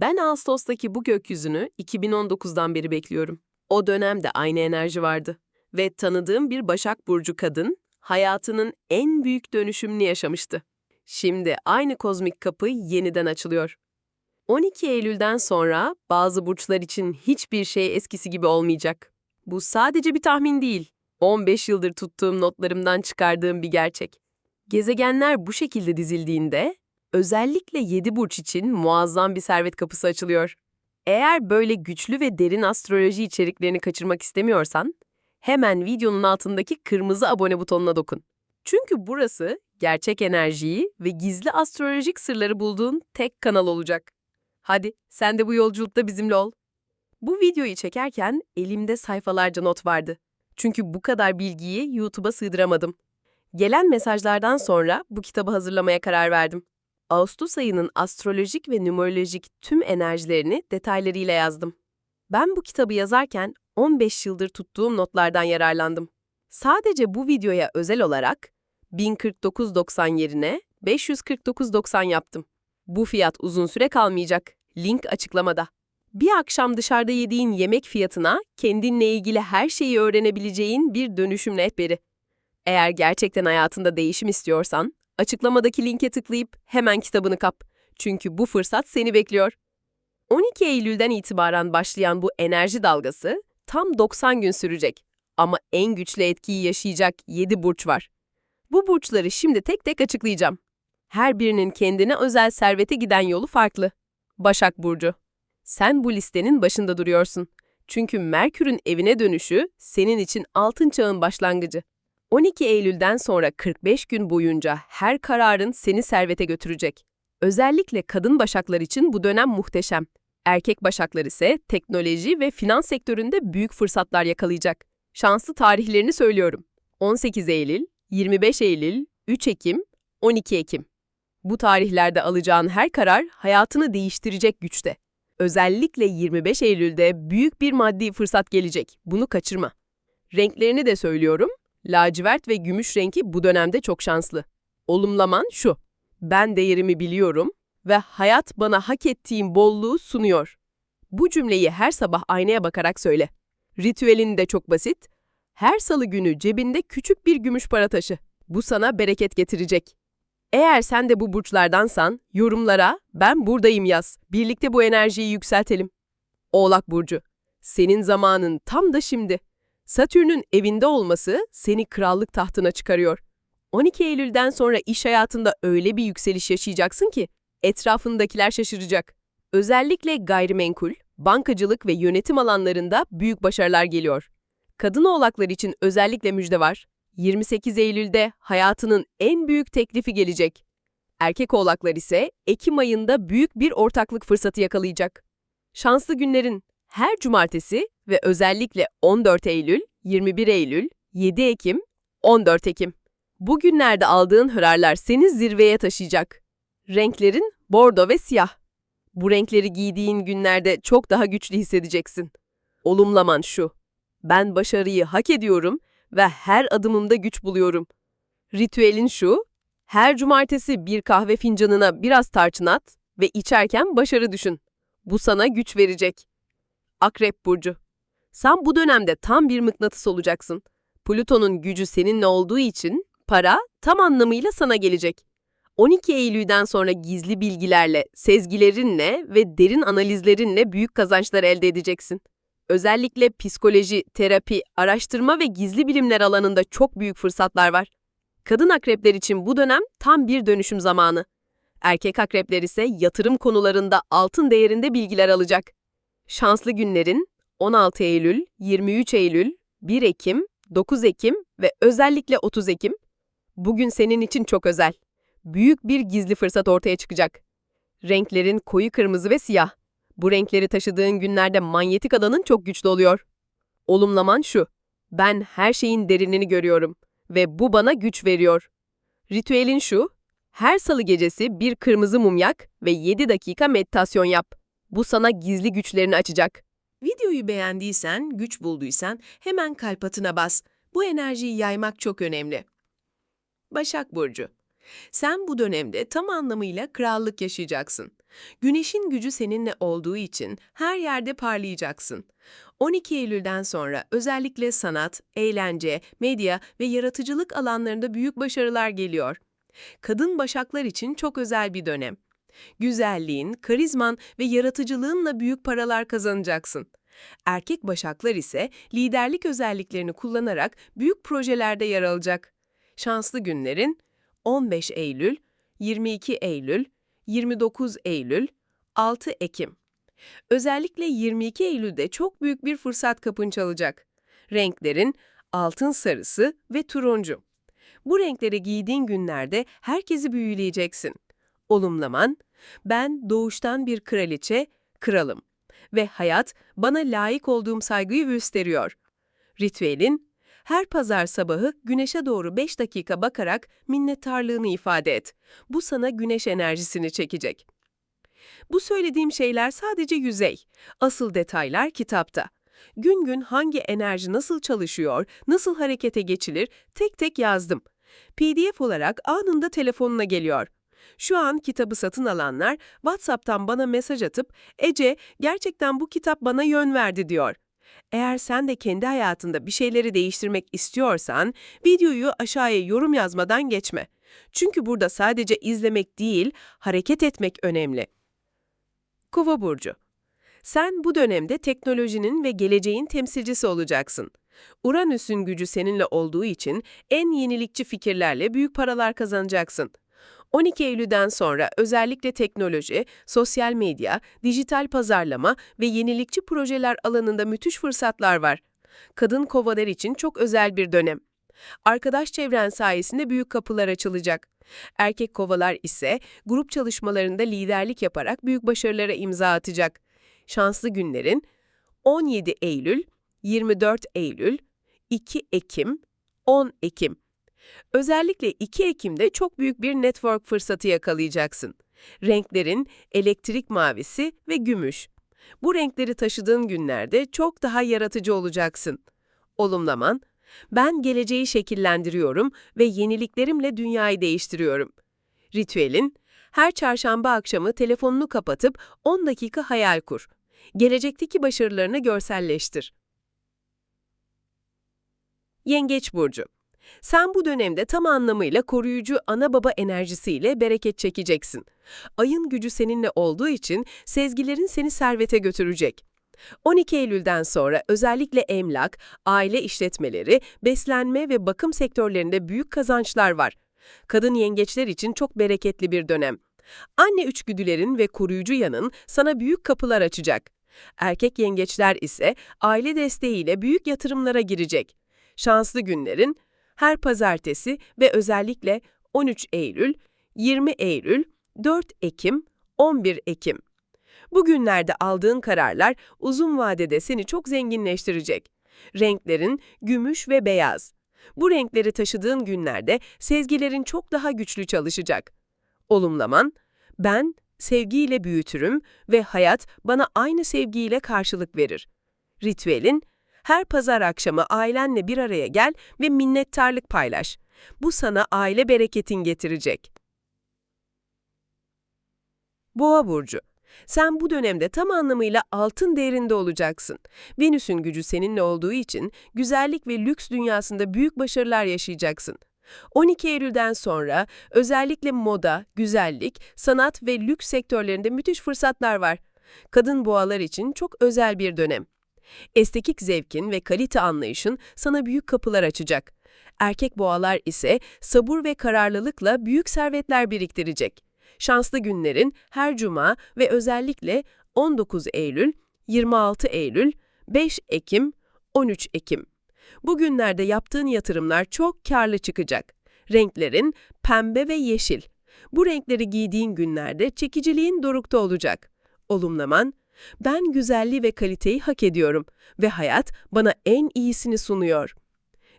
Ben Ağustos'taki bu gökyüzünü 2019'dan beri bekliyorum. O dönemde aynı enerji vardı. Ve tanıdığım bir Başak Burcu kadın hayatının en büyük dönüşümünü yaşamıştı. Şimdi aynı kozmik kapı yeniden açılıyor. 12 Eylül'den sonra bazı burçlar için hiçbir şey eskisi gibi olmayacak. Bu sadece bir tahmin değil. 15 yıldır tuttuğum notlarımdan çıkardığım bir gerçek. Gezegenler bu şekilde dizildiğinde özellikle 7 burç için muazzam bir servet kapısı açılıyor. Eğer böyle güçlü ve derin astroloji içeriklerini kaçırmak istemiyorsan, hemen videonun altındaki kırmızı abone butonuna dokun. Çünkü burası gerçek enerjiyi ve gizli astrolojik sırları bulduğun tek kanal olacak. Hadi sen de bu yolculukta bizimle ol. Bu videoyu çekerken elimde sayfalarca not vardı. Çünkü bu kadar bilgiyi YouTube'a sığdıramadım. Gelen mesajlardan sonra bu kitabı hazırlamaya karar verdim. Ağustos ayının astrolojik ve numerolojik tüm enerjilerini detaylarıyla yazdım. Ben bu kitabı yazarken 15 yıldır tuttuğum notlardan yararlandım. Sadece bu videoya özel olarak 1049.90 yerine 549.90 yaptım. Bu fiyat uzun süre kalmayacak. Link açıklamada. Bir akşam dışarıda yediğin yemek fiyatına kendinle ilgili her şeyi öğrenebileceğin bir dönüşüm rehberi. Eğer gerçekten hayatında değişim istiyorsan, açıklamadaki linke tıklayıp hemen kitabını kap. Çünkü bu fırsat seni bekliyor. 12 Eylül'den itibaren başlayan bu enerji dalgası tam 90 gün sürecek. Ama en güçlü etkiyi yaşayacak 7 burç var. Bu burçları şimdi tek tek açıklayacağım. Her birinin kendine özel servete giden yolu farklı. Başak Burcu. Sen bu listenin başında duruyorsun. Çünkü Merkür'ün evine dönüşü senin için altın çağın başlangıcı. 12 Eylül'den sonra 45 gün boyunca her kararın seni servete götürecek. Özellikle kadın başaklar için bu dönem muhteşem. Erkek başaklar ise teknoloji ve finans sektöründe büyük fırsatlar yakalayacak. Şanslı tarihlerini söylüyorum. 18 Eylül, 25 Eylül, 3 Ekim, 12 Ekim. Bu tarihlerde alacağın her karar hayatını değiştirecek güçte. Özellikle 25 Eylül'de büyük bir maddi fırsat gelecek. Bunu kaçırma. Renklerini de söylüyorum. Lacivert ve gümüş rengi bu dönemde çok şanslı. Olumlaman şu. Ben değerimi biliyorum ve hayat bana hak ettiğim bolluğu sunuyor. Bu cümleyi her sabah aynaya bakarak söyle. Ritüelin de çok basit. Her salı günü cebinde küçük bir gümüş para taşı. Bu sana bereket getirecek. Eğer sen de bu burçlardansan, yorumlara ben buradayım yaz. Birlikte bu enerjiyi yükseltelim. Oğlak Burcu, senin zamanın tam da şimdi. Satürn'ün evinde olması seni krallık tahtına çıkarıyor. 12 Eylül'den sonra iş hayatında öyle bir yükseliş yaşayacaksın ki etrafındakiler şaşıracak. Özellikle gayrimenkul, bankacılık ve yönetim alanlarında büyük başarılar geliyor. Kadın oğlaklar için özellikle müjde var. 28 Eylül'de hayatının en büyük teklifi gelecek. Erkek oğlaklar ise Ekim ayında büyük bir ortaklık fırsatı yakalayacak. Şanslı günlerin her cumartesi ve özellikle 14 Eylül, 21 Eylül, 7 Ekim, 14 Ekim. Bu günlerde aldığın hırarlar seni zirveye taşıyacak. Renklerin bordo ve siyah. Bu renkleri giydiğin günlerde çok daha güçlü hissedeceksin. Olumlaman şu. Ben başarıyı hak ediyorum ve her adımımda güç buluyorum. Ritüelin şu, her cumartesi bir kahve fincanına biraz tarçın at ve içerken başarı düşün. Bu sana güç verecek. Akrep Burcu Sen bu dönemde tam bir mıknatıs olacaksın. Plüton'un gücü seninle olduğu için para tam anlamıyla sana gelecek. 12 Eylül'den sonra gizli bilgilerle, sezgilerinle ve derin analizlerinle büyük kazançlar elde edeceksin. Özellikle psikoloji, terapi, araştırma ve gizli bilimler alanında çok büyük fırsatlar var. Kadın akrepler için bu dönem tam bir dönüşüm zamanı. Erkek akrepler ise yatırım konularında altın değerinde bilgiler alacak. Şanslı günlerin 16 Eylül, 23 Eylül, 1 Ekim, 9 Ekim ve özellikle 30 Ekim. Bugün senin için çok özel. Büyük bir gizli fırsat ortaya çıkacak. Renklerin koyu kırmızı ve siyah. Bu renkleri taşıdığın günlerde manyetik alanın çok güçlü oluyor. Olumlaman şu. Ben her şeyin derinini görüyorum ve bu bana güç veriyor. Ritüelin şu. Her salı gecesi bir kırmızı mum yak ve 7 dakika meditasyon yap. Bu sana gizli güçlerini açacak. Videoyu beğendiysen, güç bulduysan hemen kalp atına bas. Bu enerjiyi yaymak çok önemli. Başak Burcu Sen bu dönemde tam anlamıyla krallık yaşayacaksın. Güneşin gücü seninle olduğu için her yerde parlayacaksın. 12 Eylül'den sonra özellikle sanat, eğlence, medya ve yaratıcılık alanlarında büyük başarılar geliyor. Kadın başaklar için çok özel bir dönem. Güzelliğin, karizman ve yaratıcılığınla büyük paralar kazanacaksın. Erkek başaklar ise liderlik özelliklerini kullanarak büyük projelerde yer alacak. Şanslı günlerin 15 Eylül, 22 Eylül, 29 Eylül, 6 Ekim. Özellikle 22 Eylül'de çok büyük bir fırsat kapın çalacak. Renklerin altın sarısı ve turuncu. Bu renkleri giydiğin günlerde herkesi büyüleyeceksin. Olumlaman, ben doğuştan bir kraliçe, kralım ve hayat bana layık olduğum saygıyı gösteriyor. Ritüelin, her pazar sabahı güneşe doğru 5 dakika bakarak minnettarlığını ifade et. Bu sana güneş enerjisini çekecek. Bu söylediğim şeyler sadece yüzey. Asıl detaylar kitapta. Gün gün hangi enerji nasıl çalışıyor, nasıl harekete geçilir tek tek yazdım. PDF olarak anında telefonuna geliyor. Şu an kitabı satın alanlar WhatsApp'tan bana mesaj atıp Ece gerçekten bu kitap bana yön verdi diyor. Eğer sen de kendi hayatında bir şeyleri değiştirmek istiyorsan videoyu aşağıya yorum yazmadan geçme. Çünkü burada sadece izlemek değil, hareket etmek önemli. Kova burcu. Sen bu dönemde teknolojinin ve geleceğin temsilcisi olacaksın. Uranüs'ün gücü seninle olduğu için en yenilikçi fikirlerle büyük paralar kazanacaksın. 12 Eylül'den sonra özellikle teknoloji, sosyal medya, dijital pazarlama ve yenilikçi projeler alanında müthiş fırsatlar var. Kadın kovalar için çok özel bir dönem. Arkadaş çevren sayesinde büyük kapılar açılacak. Erkek kovalar ise grup çalışmalarında liderlik yaparak büyük başarılara imza atacak. Şanslı günlerin 17 Eylül, 24 Eylül, 2 Ekim, 10 Ekim. Özellikle 2 Ekim'de çok büyük bir network fırsatı yakalayacaksın. Renklerin elektrik mavisi ve gümüş. Bu renkleri taşıdığın günlerde çok daha yaratıcı olacaksın. Olumlaman, ben geleceği şekillendiriyorum ve yeniliklerimle dünyayı değiştiriyorum. Ritüelin, her çarşamba akşamı telefonunu kapatıp 10 dakika hayal kur. Gelecekteki başarılarını görselleştir. Yengeç Burcu sen bu dönemde tam anlamıyla koruyucu ana baba enerjisiyle bereket çekeceksin. Ayın gücü seninle olduğu için sezgilerin seni servete götürecek. 12 Eylül'den sonra özellikle emlak, aile işletmeleri, beslenme ve bakım sektörlerinde büyük kazançlar var. Kadın yengeçler için çok bereketli bir dönem. Anne üçgüdülerin ve koruyucu yanın sana büyük kapılar açacak. Erkek yengeçler ise aile desteğiyle büyük yatırımlara girecek. Şanslı günlerin her pazartesi ve özellikle 13 Eylül, 20 Eylül, 4 Ekim, 11 Ekim. Bu günlerde aldığın kararlar uzun vadede seni çok zenginleştirecek. Renklerin gümüş ve beyaz. Bu renkleri taşıdığın günlerde sezgilerin çok daha güçlü çalışacak. Olumlaman, ben sevgiyle büyütürüm ve hayat bana aynı sevgiyle karşılık verir. Ritüelin, her pazar akşamı ailenle bir araya gel ve minnettarlık paylaş. Bu sana aile bereketin getirecek. Boğa burcu. Sen bu dönemde tam anlamıyla altın değerinde olacaksın. Venüs'ün gücü seninle olduğu için güzellik ve lüks dünyasında büyük başarılar yaşayacaksın. 12 Eylül'den sonra özellikle moda, güzellik, sanat ve lüks sektörlerinde müthiş fırsatlar var. Kadın boğalar için çok özel bir dönem. Estetik zevkin ve kalite anlayışın sana büyük kapılar açacak. Erkek boğalar ise sabır ve kararlılıkla büyük servetler biriktirecek. Şanslı günlerin her cuma ve özellikle 19 Eylül, 26 Eylül, 5 Ekim, 13 Ekim. Bu günlerde yaptığın yatırımlar çok karlı çıkacak. Renklerin pembe ve yeşil. Bu renkleri giydiğin günlerde çekiciliğin dorukta olacak. Olumlaman, ben güzelliği ve kaliteyi hak ediyorum ve hayat bana en iyisini sunuyor.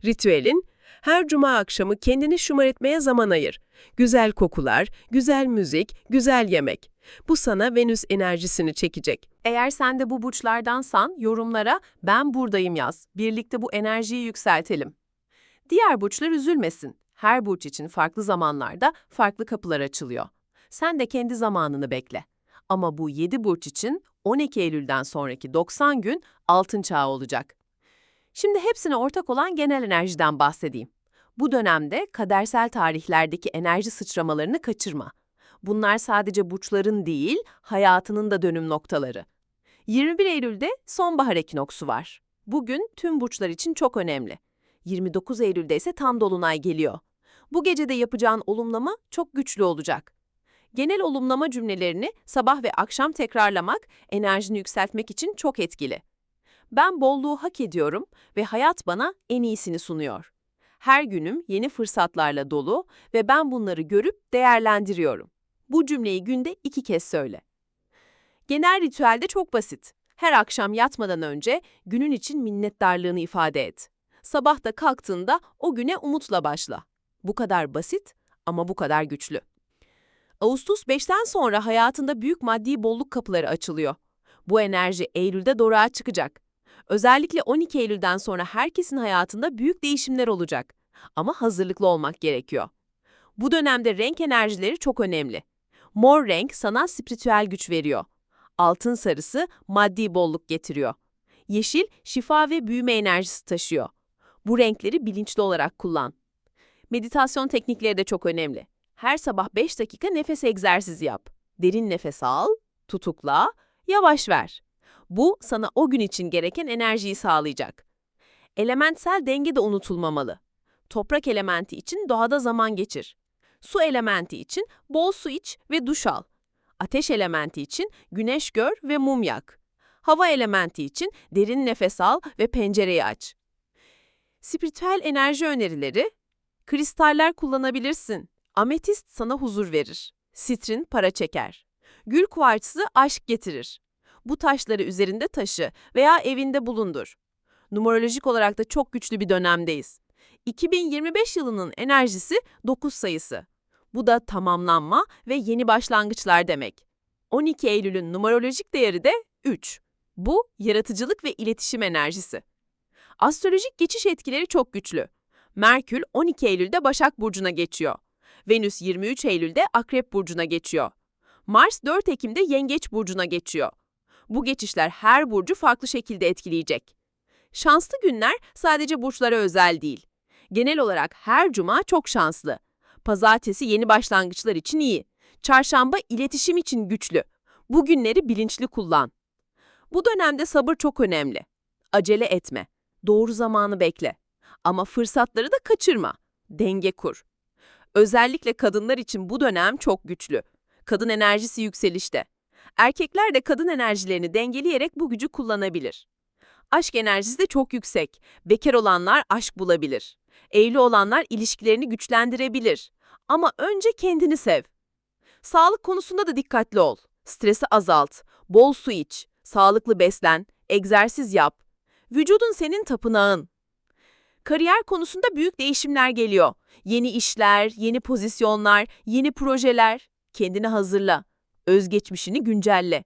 Ritüelin, her cuma akşamı kendini şımartmaya zaman ayır. Güzel kokular, güzel müzik, güzel yemek. Bu sana Venüs enerjisini çekecek. Eğer sen de bu burçlardansan yorumlara ben buradayım yaz. Birlikte bu enerjiyi yükseltelim. Diğer burçlar üzülmesin. Her burç için farklı zamanlarda farklı kapılar açılıyor. Sen de kendi zamanını bekle. Ama bu 7 burç için 12 Eylül'den sonraki 90 gün altın çağı olacak. Şimdi hepsine ortak olan genel enerjiden bahsedeyim. Bu dönemde kadersel tarihlerdeki enerji sıçramalarını kaçırma. Bunlar sadece burçların değil, hayatının da dönüm noktaları. 21 Eylül'de sonbahar ekinoksu var. Bugün tüm burçlar için çok önemli. 29 Eylül'de ise tam dolunay geliyor. Bu gecede yapacağın olumlama çok güçlü olacak. Genel olumlama cümlelerini sabah ve akşam tekrarlamak enerjini yükseltmek için çok etkili. Ben bolluğu hak ediyorum ve hayat bana en iyisini sunuyor. Her günüm yeni fırsatlarla dolu ve ben bunları görüp değerlendiriyorum. Bu cümleyi günde iki kez söyle. Genel ritüelde çok basit. Her akşam yatmadan önce günün için minnettarlığını ifade et. Sabah da kalktığında o güne umutla başla. Bu kadar basit ama bu kadar güçlü. Ağustos 5'ten sonra hayatında büyük maddi bolluk kapıları açılıyor. Bu enerji Eylül'de doruğa çıkacak. Özellikle 12 Eylül'den sonra herkesin hayatında büyük değişimler olacak. Ama hazırlıklı olmak gerekiyor. Bu dönemde renk enerjileri çok önemli. Mor renk sana spiritüel güç veriyor. Altın sarısı maddi bolluk getiriyor. Yeşil şifa ve büyüme enerjisi taşıyor. Bu renkleri bilinçli olarak kullan. Meditasyon teknikleri de çok önemli. Her sabah 5 dakika nefes egzersizi yap. Derin nefes al, tutukla, yavaş ver. Bu sana o gün için gereken enerjiyi sağlayacak. Elementsel denge de unutulmamalı. Toprak elementi için doğada zaman geçir. Su elementi için bol su iç ve duş al. Ateş elementi için güneş gör ve mum yak. Hava elementi için derin nefes al ve pencereyi aç. Spiritüel enerji önerileri, kristaller kullanabilirsin. Ametist sana huzur verir. Sitrin para çeker. Gül kuartsı aşk getirir. Bu taşları üzerinde taşı veya evinde bulundur. Numerolojik olarak da çok güçlü bir dönemdeyiz. 2025 yılının enerjisi 9 sayısı. Bu da tamamlanma ve yeni başlangıçlar demek. 12 Eylül'ün numerolojik değeri de 3. Bu yaratıcılık ve iletişim enerjisi. Astrolojik geçiş etkileri çok güçlü. Merkür 12 Eylül'de Başak Burcu'na geçiyor. Venüs 23 Eylül'de Akrep Burcu'na geçiyor. Mars 4 Ekim'de Yengeç Burcu'na geçiyor. Bu geçişler her burcu farklı şekilde etkileyecek. Şanslı günler sadece burçlara özel değil. Genel olarak her cuma çok şanslı. Pazartesi yeni başlangıçlar için iyi. Çarşamba iletişim için güçlü. Bu günleri bilinçli kullan. Bu dönemde sabır çok önemli. Acele etme. Doğru zamanı bekle. Ama fırsatları da kaçırma. Denge kur. Özellikle kadınlar için bu dönem çok güçlü. Kadın enerjisi yükselişte. Erkekler de kadın enerjilerini dengeleyerek bu gücü kullanabilir. Aşk enerjisi de çok yüksek. Bekar olanlar aşk bulabilir. Evli olanlar ilişkilerini güçlendirebilir. Ama önce kendini sev. Sağlık konusunda da dikkatli ol. Stresi azalt, bol su iç, sağlıklı beslen, egzersiz yap. Vücudun senin tapınağın. Kariyer konusunda büyük değişimler geliyor. Yeni işler, yeni pozisyonlar, yeni projeler. Kendini hazırla. Özgeçmişini güncelle.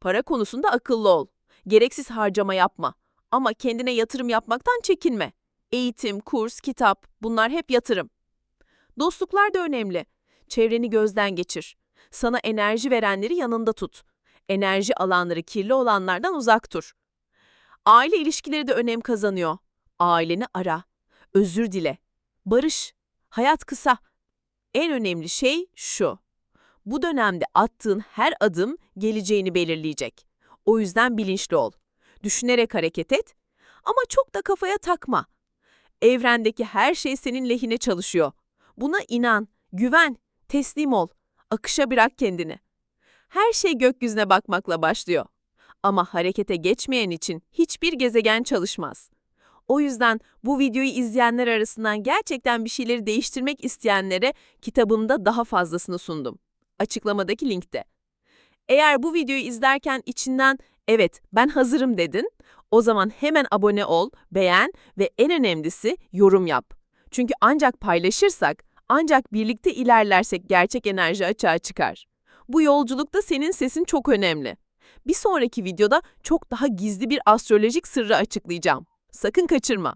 Para konusunda akıllı ol. Gereksiz harcama yapma. Ama kendine yatırım yapmaktan çekinme. Eğitim, kurs, kitap bunlar hep yatırım. Dostluklar da önemli. Çevreni gözden geçir. Sana enerji verenleri yanında tut. Enerji alanları kirli olanlardan uzak dur. Aile ilişkileri de önem kazanıyor. Aileni ara. Özür dile. Barış. Hayat kısa. En önemli şey şu. Bu dönemde attığın her adım geleceğini belirleyecek. O yüzden bilinçli ol. Düşünerek hareket et ama çok da kafaya takma. Evrendeki her şey senin lehine çalışıyor. Buna inan, güven, teslim ol. Akışa bırak kendini. Her şey gökyüzüne bakmakla başlıyor. Ama harekete geçmeyen için hiçbir gezegen çalışmaz. O yüzden bu videoyu izleyenler arasından gerçekten bir şeyleri değiştirmek isteyenlere kitabımda daha fazlasını sundum. Açıklamadaki linkte. Eğer bu videoyu izlerken içinden evet ben hazırım dedin, o zaman hemen abone ol, beğen ve en önemlisi yorum yap. Çünkü ancak paylaşırsak, ancak birlikte ilerlersek gerçek enerji açığa çıkar. Bu yolculukta senin sesin çok önemli. Bir sonraki videoda çok daha gizli bir astrolojik sırrı açıklayacağım. Sakın kaçırma.